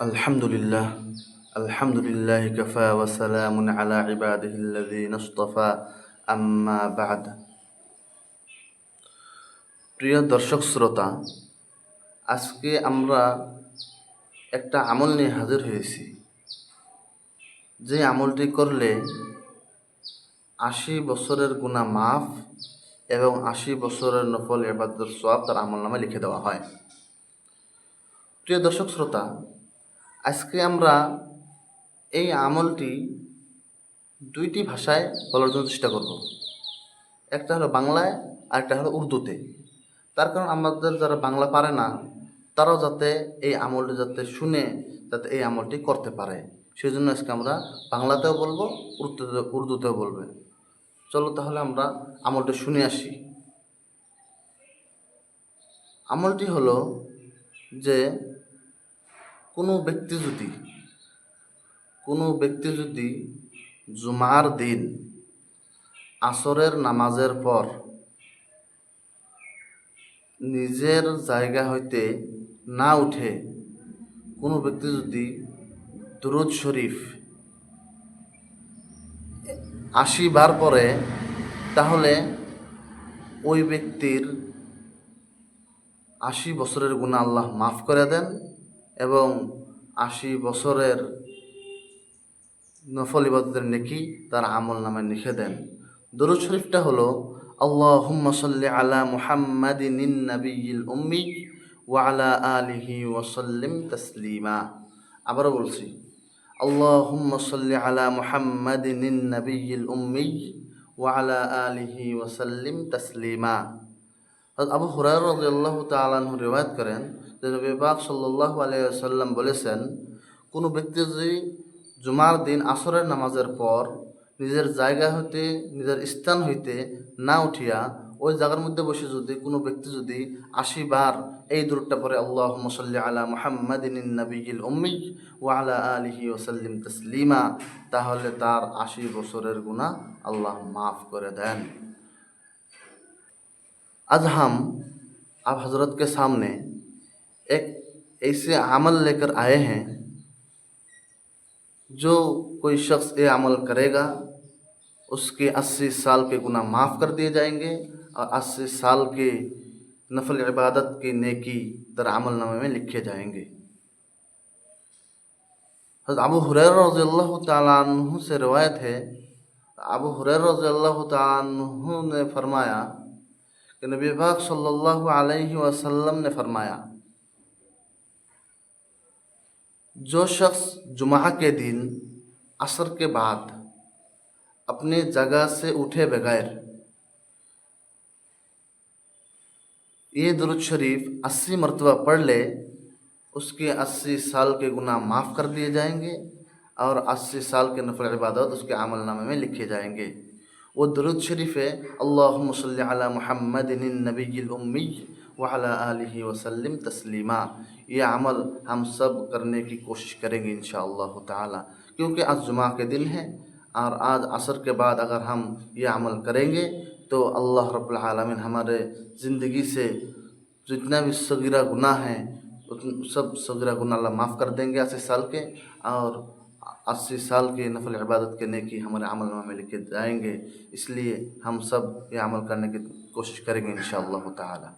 আলহামদুলিল্লাহ আলহামদুলিল্লাহ কফা ওয়াসালাম আলা ইবাদিহিল্লাযী নাসতাফা আম্মা বাদ। প্রিয় দর্শক শ্রোতা, আজকে আমরা একটা আমল নিয়ে হাজির হয়েছি। যে আমলটি করলে আশি বছরের গুণা মাফ এবং আশি বছরের নফল এবাদত সব তার আমল নামে লিখে দেওয়া হয়। প্রিয় দর্শক শ্রোতা আজকে আমরা এই আমলটি দুইটি ভাষায় বলার জন্য চেষ্টা করব। একটা হলো বাংলায় আর একটা হলো উর্দুতে। তার কারণ আমাদের যারা বাংলা পারে না, তারাও যাতে এই আমলটি যাতে শুনে, যাতে এই আমলটি করতে পারে। সেই জন্য আজকে আমরা বাংলাতেও বলব, উর্দুতে, উর্দুতেও বলবে। চলো তাহলে আমরা আমলটি শুনে আসি। আমলটি হলো যে কোনো ব্যক্তি যদি, কোনো ব্যক্তি যদি জুমার দিন, আসরের নামাজের পর নিজের জায়গা হইতে না উঠে কোনো ব্যক্তি যদি দুরুদ শরীফ আশি বার পরে, তাহলে ওই ব্যক্তির আশি বছরের গুণা আল্লাহ মাফ করে দেন। এবং আশি বছরের নফল ইবাদতের নেকি তার আমল নামে লিখে দেন। দরুদ শরীফটা হলো, আল্লাহুম্মা সাল্লি আলা মুহাম্মাদিন নাবিয়িল উম্মি ওয়া আলা আলিহি ওয়া সাল্লিম তাসলিমা। আবারও বলছি, আল্লাহুম্মা সাল্লি আলা মুহাম্মাদিন নাবিয়িল উম্মি ওয়া আলা আলিহি ওয়া সাল্লিম তাসলিমা। আবু হুরায়রা রাদিয়াল্লাহু তাআলা আনহু রিওয়ায়াত করেন যে নবী পাক সাল্লাল্লাহু আলাইহি ওয়াসাল্লাম বলেছেন, কোনো ব্যক্তি যদি জুমার দিন আসরের নামাজের পর নিজের জায়গা হইতে, নিজের স্থান হইতে না উঠিয়া ওই জায়গার মধ্যে বসে যদি কোনো ব্যক্তি যদি আশি বার এই দূরটা পরে আল্লাহ মসল্লি আলা মুহাম্মাদিন নবীল উম্মি ও আলা আলিহি ওসাল্লিম তসলিমা, তাহলে তার আশি বছরের গুণা আল্লাহ মাফ করে দেন। آج ہم آپ حضرت کے سامنے ایک ایسے عمل لے کر آئے ہیں جو کوئی شخص یہ عمل کرے گا، اس کے اسی سال کے گناہ معاف کر دیے جائیں گے اور اسی سال کے نفل عبادت کی نیکی در عمل نامے میں لکھے جائیں گے۔ حضرت ابو حریر رضی اللہ تعالیٰ عنہ سے روایت ہے۔ ابو حریر رضی اللہ تعالیٰ عنہ نے فرمایا کہ نبی پاک صلی اللہ علیہ وسلم نے فرمایا، جو شخص جمعہ کے دن عصر کے بعد اپنے جگہ سے اٹھے بغیر، یہ درود شریف اسی مرتبہ پڑھ لے، اس کے اسی سال کے گناہ معاف کر دیے جائیں گے اور اسی سال کے نفر عبادت اس کے عمل نامے میں لکھے جائیں گے۔ وہ درود شریف ہے اللہم صلی علی محمد النبی الامی وعلی آلہ وسلم تسلیمہ یہ عمل ہم سب کرنے کی کوشش کریں گے انشاءاللہ تعالی، کیونکہ آج جمعہ کے دن ہے اور آج عصر کے بعد اگر ہم یہ عمل کریں گے تو اللہ رب العالمین ہمارے زندگی سے جتنا بھی صغیرہ گناہ ہیں سب صغیرہ گناہ اللہ معاف کر دیں گے ایسے سال کے۔ اور اسی سال کی نفل عبادت کرنے کی ہمارے عمل نامے لے کے جائیں گے۔ اس لیے ہم سب یہ عمل کرنے کی کوشش کریں گے ان شاء اللہ تعالیٰ۔